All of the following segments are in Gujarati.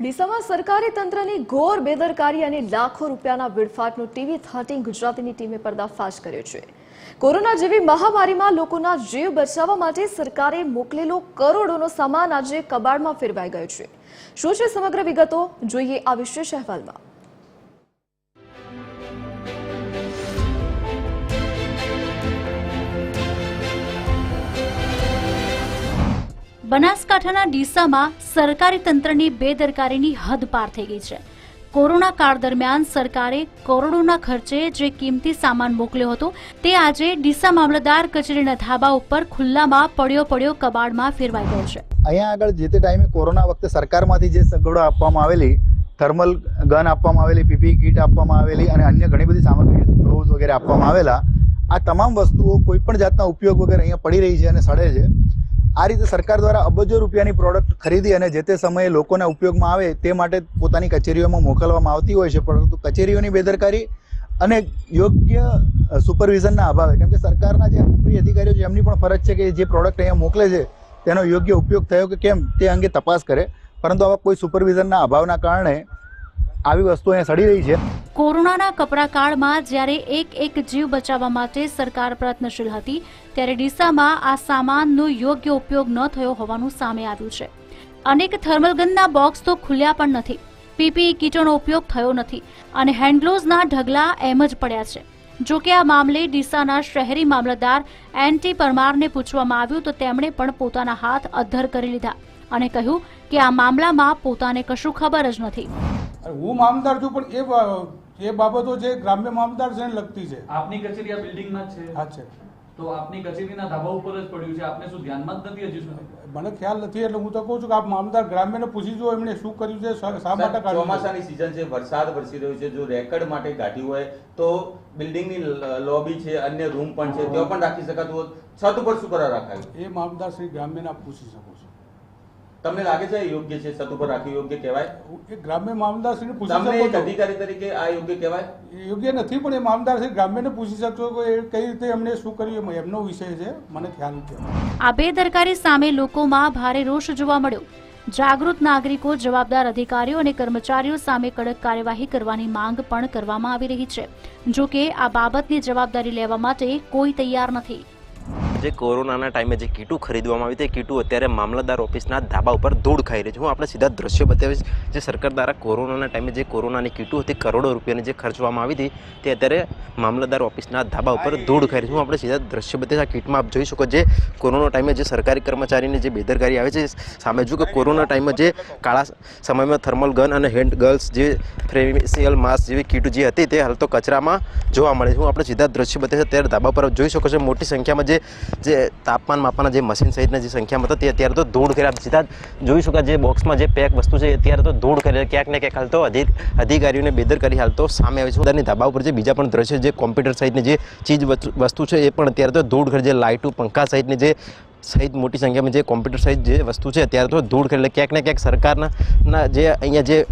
ડીસામાં સરકારી તંત્રની ઘોર બેદરકારી અને લાખો રૂપિયાના વેડફાટનો ટીવી થર્ટીન ગુજરાતીની ટીમે પર્દાફાશ કર્યો છે. કોરોના જેવી મહામારીમાં લોકોના જીવ બચાવવા માટે સરકારે મોકલેલો કરોડોનો સામાન આજે કબાડમાં ફેરવાઈ ગયો છે. શું છે સમગ્ર વિગતો? જોઈએ આ વિશેષ અહેવાલમાં. બનાસકાંઠાના ડીસામાં સરકારી તંત્રની બેદરકારીની હદ પાર થઈ ગઈ છે. કોરોના કાળ દરમિયાન સરકારે કરોડોના ખર્ચે જે કિંમતી સામાન મોકલ્યો હતો, તે આજે ડીસા મામલતદાર કચેરીના ધાબા ઉપર ખુલ્લામાં પડ્યો પડ્યો કબાડમાં ફેરવાઈ ગયો છે. અહીંયા આગળ જે તે ટાઈમે કોરોના વખતે સરકારમાંથી જે સગવડો આપવામાં આવેલી, થર્મલ ગન આપવામાં આવેલી પીપી કીટ આપવામાં આવેલી અને અન્ય ઘણી બધી સામગ્રી, ગ્લોવ્સ વગેરે આપવામાં આવેલા, આ તમામ વસ્તુઓ કોઈ પણ જાતના ઉપયોગ વગેરે અહીંયા પડી રહી છે અને સડે છે. આ રીતે સરકાર દ્વારા અબજો રૂપિયાની પ્રોડક્ટ ખરીદી અને જે તે સમયે લોકોના ઉપયોગમાં આવે તે માટે પોતાની કચેરીઓમાં મોકલવામાં આવતી હોય છે. પરંતુ કચેરીઓની બેદરકારી અને યોગ્ય સુપરવિઝનના અભાવે, કેમ કે સરકારના જે ઉપરી અધિકારીઓ છે, એમની પણ ફરજ છે કે જે પ્રોડક્ટ અહીંયા મોકલે છે, તેનો યોગ્ય ઉપયોગ થયો કે કેમ તે અંગે તપાસ કરે. પરંતુ આવા કોઈ સુપરવિઝનના અભાવના કારણે આવી વસ્તુ અહીંયા સડી રહી છે. કોરોનાના કપરા કાળમાં જ્યારે એક એક જીવ બચાવવા માટે સરકાર પ્રયત્નશીલ હતી, ત્યારે ડીસામાં આ સામાનનો યોગ્ય ઉપયોગ ન થયો હોવાનું સામે આવ્યું છે. અનેક થર્મલગનના બોક્સ તો ખુલ્યા પણ નથી. પીપીઈ કીટનો ઉપયોગ થયો નથી અને હેન્ડગ્લોઝના ઢગલા એમ જ પડ્યા છે. જો કે આ મામલે ડીસાના શહેરી મામલતદાર એન ટી પરમારને પૂછવામાં આવ્યું તો તેમણે પણ પોતાના હાથ અધ્ધર કરી લીધા અને કહ્યું કે આ મામલામાં પોતાને કશું ખબર જ નથી. હું મામદાર છું પણ એ એ બાબતો જે ગ્રામ્ય મામદાર છે લગતી છે. આપની કચેરી આ બિલ્ડિંગમાં જ છે? હા છે. તો આપની કચેરીના ધાબા ઉપર જ પડ્યું છે? આપને શું ધ્યાનમાં જ નથી હજી સુધી? મને ખ્યાલ નથી એટલે હું તો કહું છું કે આપ મામદાર ગ્રામ્યને પૂછી જુઓ એમણે શું કર્યું છે શા માટે છે? ચોમાસાની સિઝન છે વરસાદ વરસી રહ્યો છે જો રેકર્ડ માટે કાઢી હોય તો બિલ્ડિંગની લોબી છે અન્ય રૂમ પણ છે ત્યાં પણ રાખી શકાતું હોત. છત ઉપર શું કરવા રાખાય? એ મામદાર શ્રી ગ્રામ્યને આપ પૂછી શકો છો. તમને લાગે છે યોગ્ય છે? સત ઉપર રાખ્યું યોગ્ય કહેવાય? એ ગ્રામ્ય મામદાર શ્રીને પૂછી શકો એક અધિકારી તરીકે આ યોગ્ય કહેવાય? યોગ્ય નથી પણ એ મામદાર શ્રી ગ્રામ્યને પૂછી શકશો કે એ કઈ રીતે એમને શું કર્યું એમનો વિષય છે. મને ખ્યાલ નથી આ બેદરકારી સામે લોકોમાં ભારે રોષ જોવા મળ્યો. જાગૃત નાગરિકો જવાબદાર અધિકારીઓ અને કર્મચારીઓ સામે કડક કાર્યવાહી કરવાની માંગ પણ કરવામાં આવી રહી છે. જો કે આ બાબતની જવાબદારી લેવા માટે કોઈ તૈયાર નથી. જે કોરોનાના ટાઈમે જે કીટું ખરીદવામાં આવી તે કીટું અત્યારે મામલતદાર ઓફિસના ધાબા ઉપર ધૂળ ખાઈ રહી છે. હું આપણે સીધા દ્રશ્ય બતાવીશ જે સરકાર દ્વારા કોરોનાના ટાઈમે જે કોરોનાની કીટું હતી, કરોડો રૂપિયાની જે ખર્ચવામાં આવી હતી, તે અત્યારે મામલતદાર ઓફિસના ધાબા ઉપર ધૂળ ખાઈ રહી છે. હું આપણે સીધા દ્રશ્ય બતાવીશ આ કીટમાં આપ જોઈ શકો જે કોરોના ટાઈમે જે સરકારી કર્મચારીની જે બેદરકારી આવે છે, સામે જો કે કોરોના ટાઈમે જે કાળા સમયમાં થર્મલ ગન અને હેન્ડ ગર્લ્સ જે ફેશિયલ માસ્ક જેવી કીટ જે હતી, તે હાલ તો કચરામાં જોવા મળે છે. હું આપણે સીધા દ્રશ્ય બતાવીશ અત્યારે ધાબા પર જોઈ શકો છો, મોટી સંખ્યામાં જે જે તાપમાન માપવાના જે મશીન સહિતના જે સંખ્યામાં હતા, તે અત્યારે તો ધૂળ કર્યા. સીધા જોઈ શકો જે બોક્સમાં જે પેક વસ્તુ છે અત્યારે તો ધૂળ કરે, ક્યાંક ને ક્યાંક હાલ તો અધિક અધિકારીઓને બેદરકારી હાલ તો સામે આવે છે. બધાની ધાબા ઉપર જે બીજા પણ દ્રશ્ય જે કોમ્પ્યુટર સહિતની જે ચીજ વસ્તુ- છે, એ પણ અત્યારે તો ધૂળ કરે, જે લાઇટો, પંખા સહિતની જે, સહિત મોટી સંખ્યામાં જે કોમ્પ્યુટર સહિત જે વસ્તુ છે, અત્યારે તો ધૂળ કરે, એટલે ક્યાંક ને ક્યાંક સરકારના જે અહીંયા જે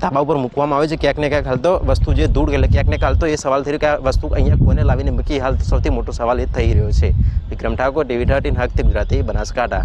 ધાબા ઉપર મૂકવામાં આવે છે ક્યાંક ને ક્યાંક હાલ તો વસ્તુ જે દૂર એટલે ક્યાંક ને હાલ તો એ સવાલ થઈ રહ્યો કે આ વસ્તુ અહીંયા કોને લાવીને મૂકી? હાલ સૌથી મોટો સવાલ એ થઈ રહ્યો છે. વિક્રમ ઠાકોર, ટીવી થર્ટીન હકથી ગુજરાતી, બનાસકાંઠા.